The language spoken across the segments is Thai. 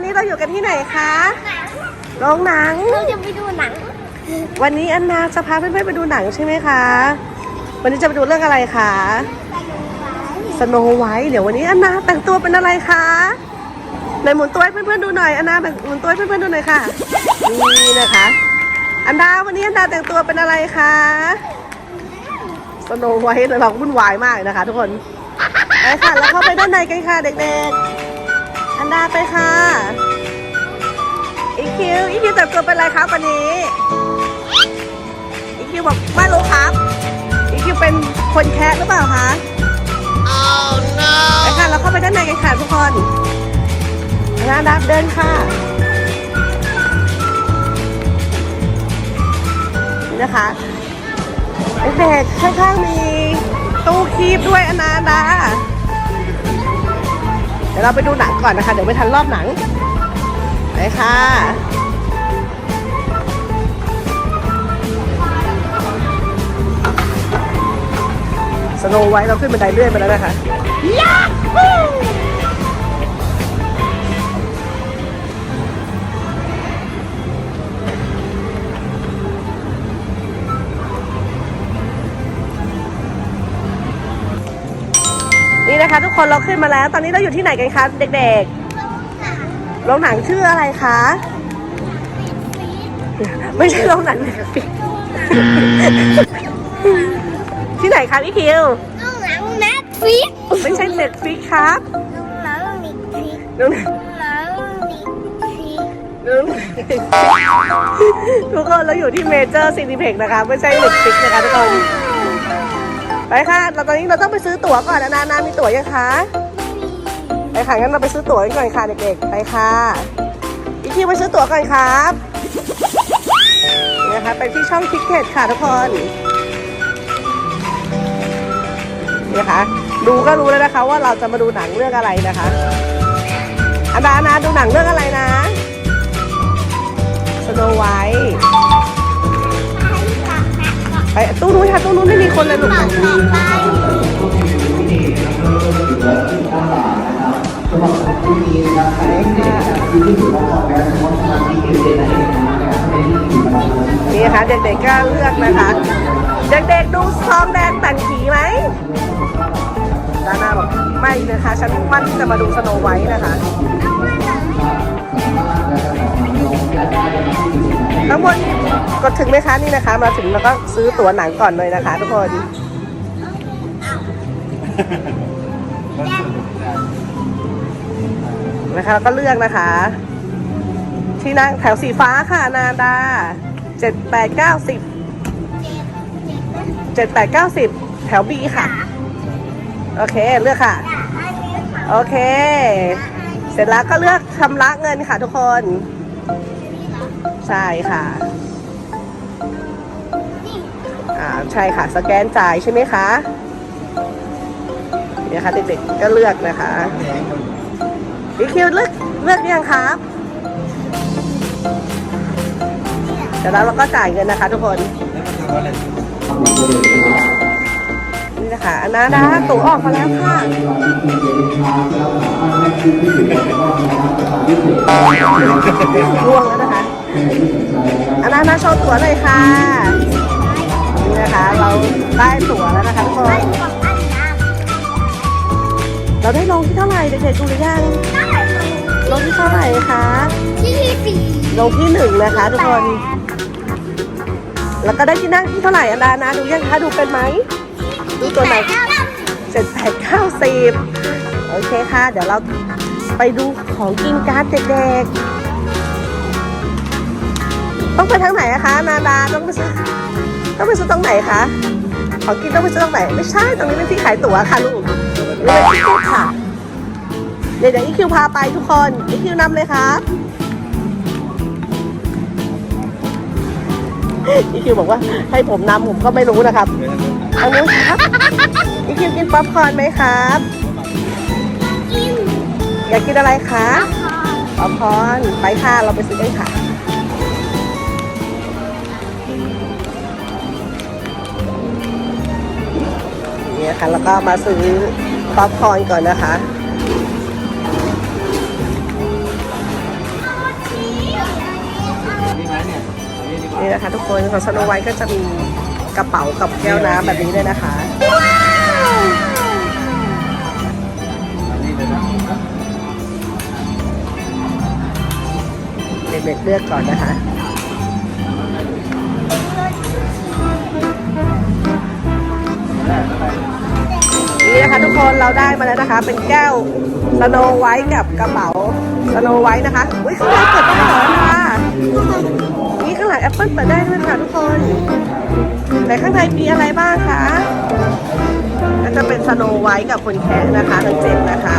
อนนี้เราอยู่กันที่ไหนคะโรงหนัง เราจะไปดูหนัง วันนี้อันนาจะพาเพื่อนๆไปดูหนังใช่ไหมคะ วันนี้จะไปดูเรื่องอะไรคะสโนไวท์เดี๋ยววันนี้อันนาแต่งตัวเป็นอะไรคะไหนหมุนตัวให้เพื่อนๆดูหน่อยอันนาหมุนตัวให้เพื่อนๆดูหน่อยค่ะนี่นะคะ อันดาวันนี้อันดาแต่งตัวเป็นอะไรคะสโนไวท์เราวุ่นวายมากเลยนะคะ ทุกคนไปค่ะแล้วเข้าไปด้านในกันค่ะเด็กๆ อันดาไปค่ะอีคิวอีคิวแต่งตัวเป็นอะไรครับวันนี้อีคิวบอกไม่รู้ครับอีคิวเป็นคนแคะหรือเปล่าคะ oh no ไปค่ะแล้วเข้าไปด้านในกันค่ะทุกคนนาดับเดินค่ะนี่นะคะเด็กๆข้างๆมีตู้คีบด้วยอนาดา เดี๋ยวเราไปดูหนังก่อนนะคะ เดี๋ยวไม่ทันรอบหนังไปค่ะสโนไว้เราขึ้นบันไดเลื่อนไปแล้วนะคะยาฮู นี่นะคะ ทุกคนเราขึ้นมาแล้ว ตอนนี้เราอยู่ที่ไหนกันคะเด็กๆโรงหนังชื่ออะไรคะไม่ใช่โรงหนัง Netflix ที่ไหนคะพี่คิวดูหนังแมทฟิกไม่ใช่เน็ตฟิกครับดูหนังมิกฟิกโรงหนังดูหนังมิกฟิกโรงหนังทุกคนเราอยู่ที่เมเจอร์ซีนิเพ็กนะคะ ไม่ใช่เน็ตฟิกนะคะทุกคน ไปค่ะ เราตอนนี้เราต้องไปซื้อตั๋วก่อนนะนานามีตั๋วยังคะไปค่ะงั้นเราไปซื้อตั๋วกันก่อนค่ะเด็กๆ ไปค่ะอีกทีไปซื้อตั๋วก่อนครับนะคะไปที่ช่องทิกเก็ตค่ะทุกคนนี่นะคะดูก็รู้แล้วนะคะว่าเราจะมาดูหนังเรื่องอะไรนะคะอันดานาดูหนังเรื่องอะไรนะสโนไวท์ ไปตู้นู้นค่ะตู้นู้นไม่มีคนเลยลูกนี่นะคะเด็กๆก็เลือกนะคะ เด็กๆดูซองแดงแต่งผีไหมด้านหน้าบอกไม่นะคะ ฉันมุ่งมั่นที่จะมาดูสโนไวท์นะคะทั้งหมด กดถึงไหมคะนี่นะคะ มาถึงแล้วก็ซื้อตั๋วหนังก่อนเลยนะคะ ทุกคนนะคะแล้วก็เลือกนะคะ ที่นั่งแถวสีฟ้าค่ะนาดาเจ็ดแปดเก้าสิบเจ็ดแปดเก้าสิบแถวบีค่ะ โอเคเลือกค่ะ โอเค เสร็จแล้วก็เลือกชำระเงินค่ะทุกคน ใช่ค่ะ อ่าใช่ค่ะ สแกนจ่ายใช่ไหมคะเนี่ยค่ะเด็กๆก็เลือกนะคะอีคิวเลือกเลือกยังครับเดี๋ยวแล้วเราก็จ่ายเงินนะคะ ทุกคนนี่นะคะอันนั้นนะตั๋วออกมาแล้วค่ะร่วงแล้วนะคะอันนั้นนะโชว์ตั๋วเลยค่ะ นี่นะคะ เราได้ตั๋วแล้วนะคะทุกคนเราได้ลงที่เท่าไหร่เด็กๆดูหรือยังลงที่เท่าไหร่คะที่สี่ลงที่หนึ่งนะคะ ทุกคน แล้วก็ได้ที่นั่งที่เท่าไหร่อันดานะ ดูยังคะดูเป็นไหมดูตัวไหนเจ็ดแปดเก้าสิบโอเคค่ะ เดี๋ยวเราไปดูของกินการ์ดเด็กๆ ต้องไปทางไหนอะคะ นาดาต้องไปซื้อ ต้องไปซื้อตรงไหนคะ ของกินต้องไปซื้อตรงไหน ไม่ใช่ ตรงนี้เป็นที่ขายตั๋วค่ะลูกนี่เป็นที่ติดค่ะ เดี๋ยวเดี๋ยวอีคิวพาไปทุกคน อีคิวนำเลยครับอีคิวบอกว่าให้ผมนำผมก็ไม่รู้นะครับอันนู้นครับอีคิวกินป๊อปคอร์นไหมครับ กิน อยากกินอะไรคะป๊อปคอร์นไปค่ะ เราไปซื้อกันค่ะี้ค่ะ แล้วก็มาซื้อป๊อปคอนก่อนนะคะ นี่นะคะทุกคนของสโนไวท์ก็จะมีกระเป๋ากับแก้วน้ำแบบนี้ด้วยนะคะ เด็กๆเลือกก่อนนะคะ นี่นะคะ ทุกคนเราได้มาแล้วนะคะ เป็นแก้วสโนไวท์กับกระเป๋าสโนไวท์นะคะอุ้ยข้างในเปิดได้เหรอคะนี่ข้างหลังแอปเปิลเปิดได้ด้วยค่ะทุกคนแต่ข้างในมีอะไรบ้างคะก็จะเป็นสโนไวท์กับคนแคะนะคะทั้งเจ็ดนะคะ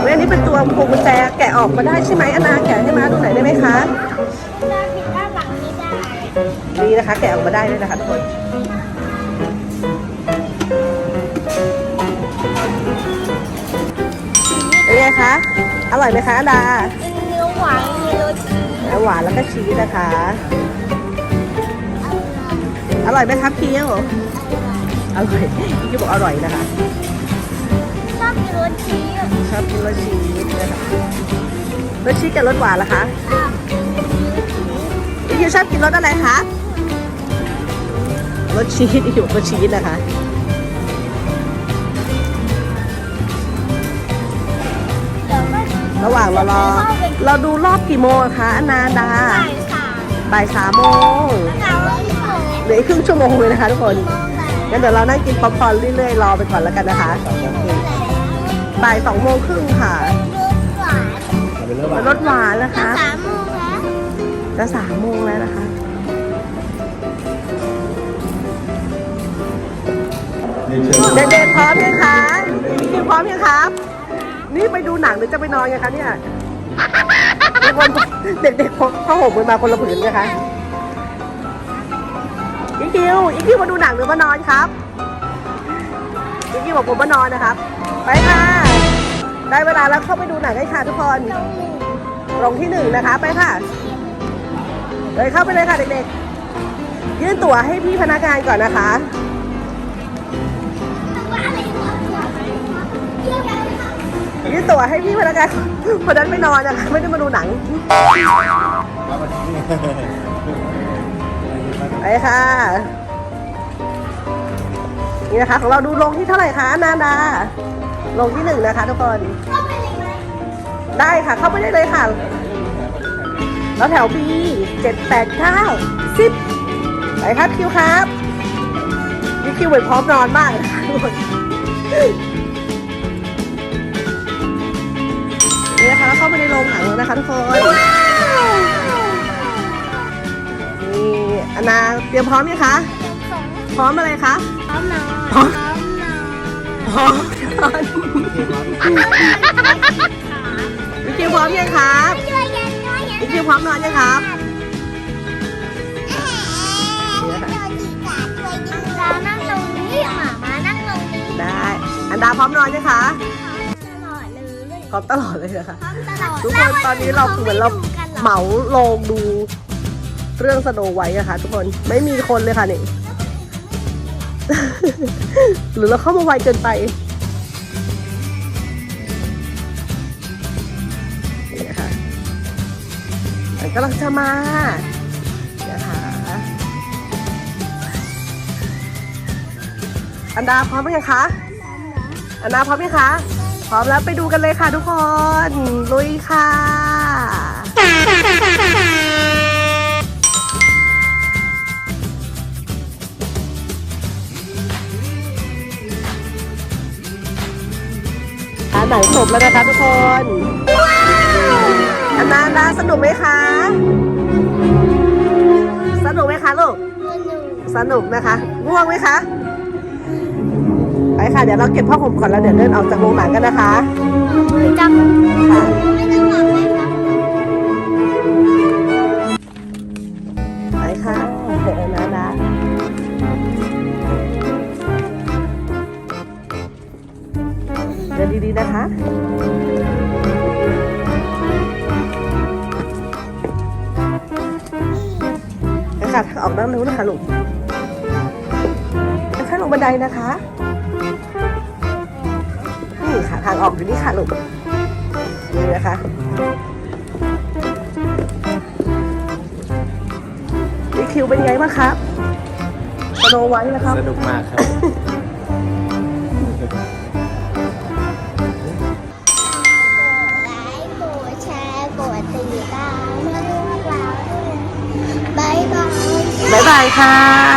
เว้ยอันนี้เป็นตัวพวงกุญแจแกะออกมาได้ใช่ไหมอนาแกะให้มาดูหน่อยได้ไหมคะเราผิดด้านหลังนี้ได้นี่นะคะแกะออกมาได้เลยนะคะทุกคน คะ อร่อยไหมคะอันดาเป็นเนื้อหวานมีรสชีสหวานแล้วก็ชีสนะคะ อร่อยไหมครับเคียวอร่อยพี่บอกอร่อยนะคะชอบมีรสชีสชอบกินรสชีสนะคะรสชีสกับรสหวานล่ะคะชอบพี่คิวชอบกินรสอะไรคะรสชีสอีกรสชีสนะคะ ระหว่างเรารอเราดูรอบกี่โมงอะคะอนาดาบ่ายสามบ่ายสามโมงหนาวที่สุดเหลืออีกครึ่งชั่วโมงเลยนะคะทุกคนมองไปงั้นเดี๋ยวเรานั่งกินป๊อปคอร์นเรื่อยๆรอไปก่อนแล้วกันนะคะบ่ายสองโมงครึ่งค่ะรสหวานรสหวานนะคะสามโมงแล้วจะสามโมงแล้วนะคะเด็กๆพร้อมยังคะพี่คิวพร้อมยังครับ นี่ไปดูหนังหรือจะไปนอนกันคะเนี่ยทุกคนเด็กๆพกผ้าห่มกันมาคนละผืนนะคะอีคิวอีคิวมาดูหนังหรือมานอนครับอีคิวบอกผมมานอนนะครับ ไปค่ะได้เวลาแล้วเข้าไปดูหนังกันค่ะทุกคนโรงที่หนึ่งนะคะ ไปค่ะเลยเข้าไปเลยค่ะเด็กๆยื่นตั๋วให้พี่พนักงานก่อนนะคะ ตั๋วให้พี่พนักงานคนนั้นไม่นอนนะคะไม่ได้มาดูหนังไปค่ะ นี่นะคะ ของเราดูลงที่เท่าไหร่คะอนาดา ลงที่หนึ่งนะคะทุกคนเข้าไปเลยไหมได้ค่ะ เข้าไปได้เลยค่ะ แล้วแถว B เจ็ดแปดเก้าสิบไปครับคิวครับนี่คิวเหมือนพร้อมนอนมากนะคะทุกคน แล้วเข้ามาในโรงหนังแล้วนะคะทุกคนนี่อนาเตรียมพร้อมยังคะ พร้อมอะไรคะพร้อมนอนพร้อมพร้อมนอนพร้อมนอนพี่คิวพร้อมยังครับช่วยกันช่วยกันพี่คิวพร้อมนอนยังครับเรานั่งตรงนี้หมามานั่งตรงนี้ได้ อันดาพร้อมนอนยังคะตลอด เลยพร้อมตลอดเลยนะคะพร้อมตลอดทุกคนตอนนี้เราเหมือนเรากันเหมาโรงดูเรื่องสโนไวท์อะค่ะทุกคนไม่มีคนเลยค่ะนี่ หรือเราเข้ามาไวเกินไปนี่นะคะมันกำลังจะมานะคะอันดาพร้อมไหมยังคะอันดาพร้อมไหมคะ พร้อมแล้วไปดูกันเลยค่ะทุกคน ลุยค่ะอ่าหนจบแล้วนะคะทุกคนอันนาอันนาสนุกไหมคะ สนุกไหมคะลูก สนุกนะคะ ง่วงไหมคะ ไปค่ะ เดี๋ยวเราเก็บผ้าห่มก่อนแล้วเดี๋ยวเดินออกจากโรงหนังกันนะคะจำค่ะไม่ต้องบอกเลยครับไปค่ะเดี๋ยวนะนะเดินดีๆนะคะไปค่ะทาออกด้านนู้นนะคะลูกค่อยลงบันไดนะคะ นี่ค่ะทางออกอยู่นี่ค่ะลูกนี่นะคะทิวเป็นไงบ้างครับสโนไวท์นะครับ สนุกมากครับไลค์กดแชร์กดติดตามเพื่อนพวกเราด้วยบายบายบ๊ายบายครับ